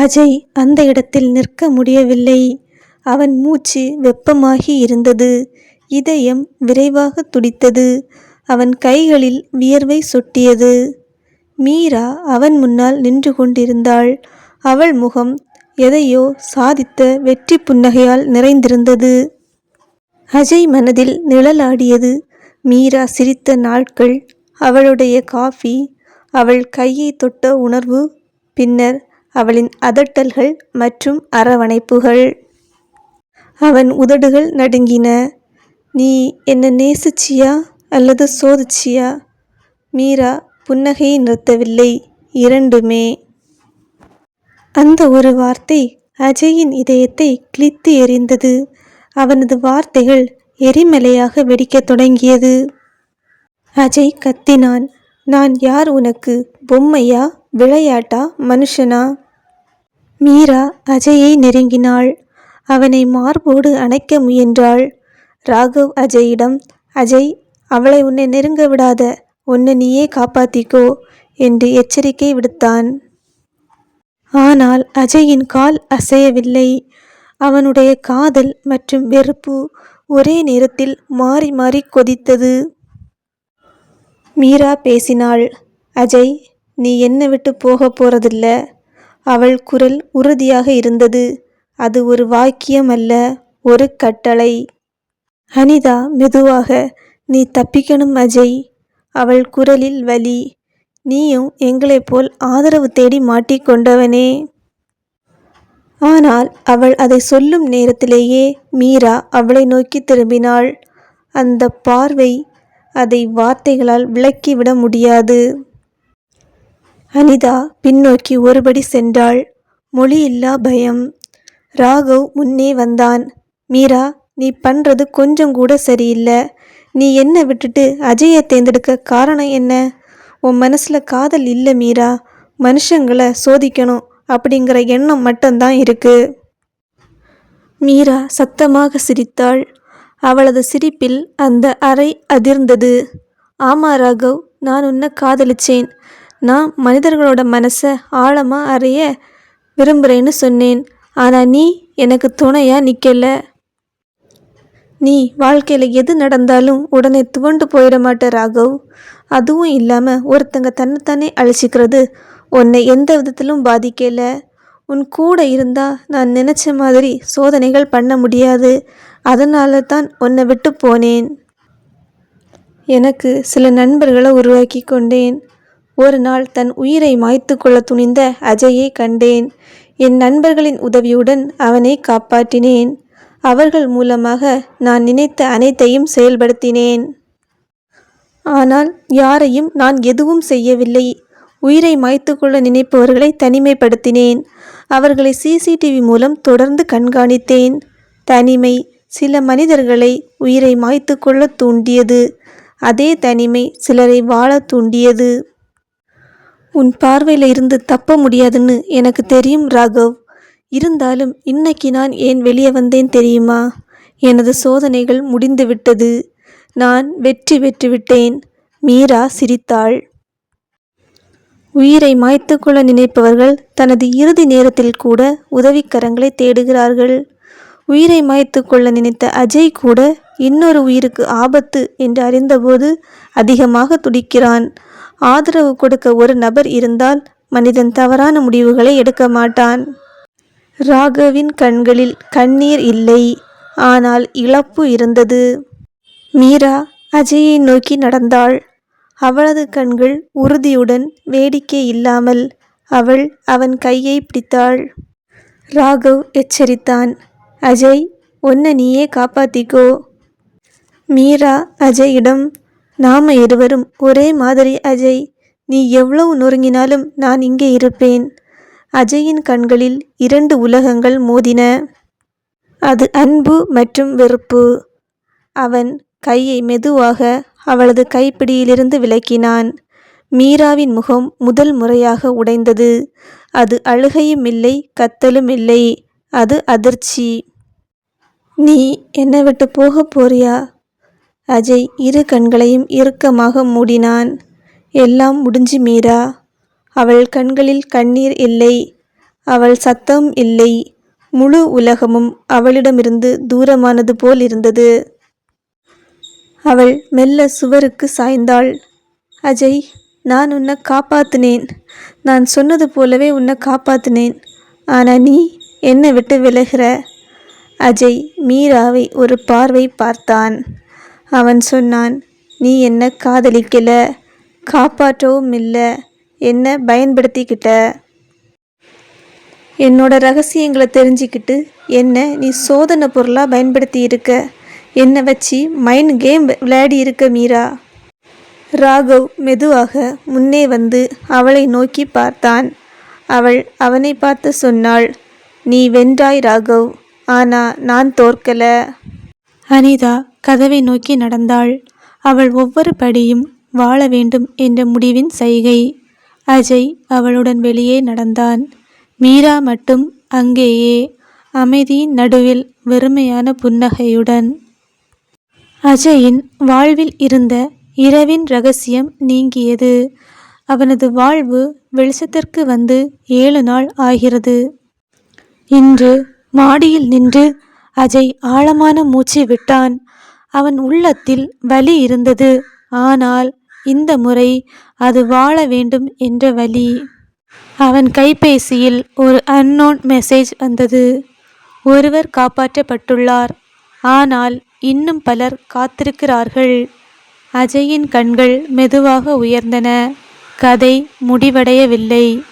அஜய் அந்த இடத்தில் நிற்க முடியவில்லை. அவன் மூச்சு வெப்பமாகி இருந்தது. இதயம் விரைவாக துடித்தது. அவன் கைகளில் வியர்வை சொட்டியது. மீரா அவன் முன்னால் நின்று கொண்டிருந்தாள். அவள் முகம் எதையோ சாதித்த வெற்றி புன்னகையால் நிறைந்திருந்தது. அஜய் மனதில் நிழலாடியது. மீரா சிரித்த நாட்கள் அவளுடைய காஃபி அவள் கையை தொட்ட உணர்வு பின்னர் அவளின் அதட்டல்கள் மற்றும் அரவணைப்புகள். அவன் உதடுகள் நடுங்கின. நீ என்ன நேசிச்சியா அல்லது சோதிச்சியா? மீரா புன்னகையை நிறுத்தவில்லை. இரண்டுமே. அந்த ஒரு வார்த்தை அஜயின் இதயத்தை கிழித்து எறிந்தது. அவனது வார்த்தைகள் எரிமலையாக வெடிக்கத் தொடங்கியது. அஜய் கத்தினான். நான் யார் உனக்கு? பொம்மையா? விளையாட்டா? மனுஷனா? மீரா அஜயை நெருங்கினாள். அவனை மார்போடு அணைக்க முயன்றாள். ராகவ் அஜயிடம் அஜய் அவளை உன்னை நெருங்க விடாத. உன்னை நீயே காப்பாத்திக்கோ என்று எச்சரிக்கை விடுத்தான். ஆனால் அஜயின் கால் அசையவில்லை. அவனுடைய காதல் மற்றும் வெறுப்பு ஒரே நேரத்தில் மாறி மாறி கொதித்தது. மீரா பேசினாள் அஜய் நீ என்ன விட்டு போக போகிறதில்ல அவள் குரல் உறுதியாக இருந்தது. அது ஒரு வாக்கியம் அல்ல ஒரு கட்டளை. அனிதா மெதுவாக நீ தப்பிக்கணும் அஜய். அவள் குரலில் வலி. நீயும் எங்களைப் போல் ஆதரவு தேடி மாட்டிக்கொண்டவனே ஆனால் அவள் அதை சொல்லும் நேரத்திலேயே மீரா அவளை நோக்கி திரும்பினாள். அந்த பார்வை அதை வார்த்தைகளால் விளக்கிவிட முடியாது. அனிதா பின்னோக்கி ஒருபடி சென்றாள். மொழியில்லா பயம். ராகவ் முன்னே வந்தான். மீரா நீ பண்ணுறது கொஞ்சம் கூட சரியில்லை. நீ என்ன விட்டுட்டு அஜயை தேர்ந்தெடுக்க காரணம் என்ன? உன் மனசில் காதல் இல்லை மீரா. மனுஷங்களை சோதிக்கணும் அப்படிங்கிற எண்ணம் மட்டும்தான் இருக்கு. மீரா சத்தமாக சிரித்தாள். அவளது சிரிப்பில் அந்த அறை அதிர்ந்தது. ஆமா ராகவ் நான் உன்னை காதலிச்சேன். நான் மனிதர்களோட மனசை ஆழமாக அறிய விரும்புகிறேன்னு சொன்னேன். ஆனால் நீ எனக்கு துணையாக நிற்கலை நீ வாழ்க்கையில் எது நடந்தாலும் உடனே துவண்டு போயிட மாட்ட ராகவ். அதுவும் இல்லாமல் ஒருத்தங்க தன்னைத்தானே அழிச்சிக்கிறது. உன்னை எந்த விதத்திலும் பாதிக்கலை. உன் கூட இருந்தால் நான் நினச்ச மாதிரி சோதனைகள் பண்ண முடியாது. அதனால தான் உன்னை விட்டு போனேன். எனக்கு சில நண்பர்களை உருவாக்கி கொண்டேன். ஒரு நாள் தன் உயிரை மாய்த்து கொள்ள துணிந்த அஜயை கண்டேன். என் நண்பர்களின் உதவியுடன் அவனை காப்பாற்றினேன். அவர்கள் மூலமாக நான் நினைத்த அனைத்தையும் செயல்படுத்தினேன். ஆனால் யாரையும் நான் எதுவும் செய்யவில்லை. உயிரை மாய்த்து கொள்ள நினைப்பவர்களை தனிமைப்படுத்தினேன். அவர்களை சிசிடிவி மூலம் தொடர்ந்து கண்காணித்தேன். தனிமை சில மனிதர்களை உயிரை மாய்த்து கொள்ள தூண்டியது. அதே தனிமை சிலரை வாழ தூண்டியது. உன் பார்வையில் இருந்து தப்ப முடியாதுன்னு எனக்கு தெரியும் ராகவ். இருந்தாலும் இன்னைக்கு நான் ஏன் வெளியே வந்தேன் தெரியுமா? எனது சோதனைகள் முடிந்துவிட்டது நான் வெற்றி பெற்றுவிட்டேன் மீரா சிரித்தாள். உயிரை மாய்த்துக்கொள்ள நினைப்பவர்கள் தனது இறுதி நேரத்தில் கூட உதவிக்கரங்களை தேடுகிறார்கள். உயிரை மாய்த்துக்கொள்ள நினைத்த அஜய் கூட இன்னொரு உயிருக்கு ஆபத்து என்று அறிந்தபோது அதிகமாக துடிக்கிறான். ஆதரவு கொடுக்க ஒரு நபர் இருந்தால் மனிதன் தவறான முடிவுகளை எடுக்க மாட்டான். ராகவின் கண்களில் கண்ணீர் இல்லை. ஆனால் இழப்பு இருந்தது. மீரா அஜயை நோக்கி நடந்தாள். அவளது கண்கள் உறுதியுடன் வேடிக்கை இல்லாமல் அவள் அவன் கையை பிடித்தாள். ராகவ் எச்சரித்தான். அஜய் உன்னை நீயே காப்பாத்திக்கோ. மீரா அஜயிடம் நாம இருவரும் ஒரே மாதிரி அஜய். நீ எவ்வளவு நொறுங்கினாலும் நான் இங்கே இருப்பேன். அஜயின் கண்களில் இரண்டு உலகங்கள் மோதின. அது அன்பு மற்றும் வெறுப்பு. அவன் கையை மெதுவாக அவளது கைப்பிடியிலிருந்து விலக்கினான். மீராவின் முகம் முதல் முறையாக உடைந்தது. அது அழுகையும் இல்லை கத்தலும் இல்லை. அது அதிர்ச்சி. நீ என்னை விட்டு போக போறியா? அஜய் இரு கண்களையும் இறுக்கமாக மூடினான். எல்லாம் முடிஞ்சு மீரா. அவள் கண்களில் கண்ணீர் இல்லை. அவள் சத்தம் இல்லை. முழு உலகமும் அவளிடமிருந்து தூரமானது போல் இருந்தது. அவள் மெல்ல சுவருக்கு சாய்ந்தாள். அஜய் நான் உன்னை காப்பாத்தினேன். நான் சொன்னது போலவே உன்னை காப்பாத்தினேன். ஆனால் நீ என்னை விட்டு விலகிற? அஜய் மீராவை ஒரு பார்வை பார்த்தான். அவன் சொன்னான் நீ என்ன காதலிக்கல? காப்பாற்றவும் இல்லை என்ன பயன்படுத்திக்கிட்ட? என்னோட ரகசியங்களை தெரிஞ்சுக்கிட்டு என்ன நீ சோதனை பொருளாக பயன்படுத்தி இருக்க என்னை வச்சு மைண்ட் கேம் விளையாடி இருக்க மீரா? ராகவ் மெதுவாக முன்னே வந்து அவளை நோக்கி பார்த்தான். அவள் அவனை பார்த்து சொன்னாள் நீ வென்றாய் ராகவ். ஆனால் நான் தோற்கலை. அனிதா கதவை நோக்கி நடந்தாள். அவள் ஒவ்வொரு படியும் வாழ வேண்டும் என்ற முடிவின் சைகை. அஜய் அவளுடன் வெளியே நடந்தான். மீரா மட்டும் அங்கேயே அமைதியின் நடுவில் வெறுமையான புன்னகையுடன். அஜயின் வாழ்வில் இருந்த இரவின் ரகசியம் நீங்கியது. அவனது வாழ்வு வெளிச்சத்திற்கு வந்து ஏழு நாள் ஆகிறது. இன்று மாடியில் நின்று அஜய் ஆழமான மூச்சு விட்டான். அவன் உள்ளத்தில் வலி இருந்தது. ஆனால் இந்த முறை அது வாழ வேண்டும் என்ற வலி. அவன் கைபேசியில் ஒரு அன்னோன் மெசேஜ் வந்தது. ஒருவர் காப்பாற்றப்பட்டுள்ளார். ஆனால் இன்னும் பலர் காத்திருக்கிறார்கள். அஜயின் கண்கள் மெதுவாக உயர்ந்தன. கதை முடிவடையவில்லை.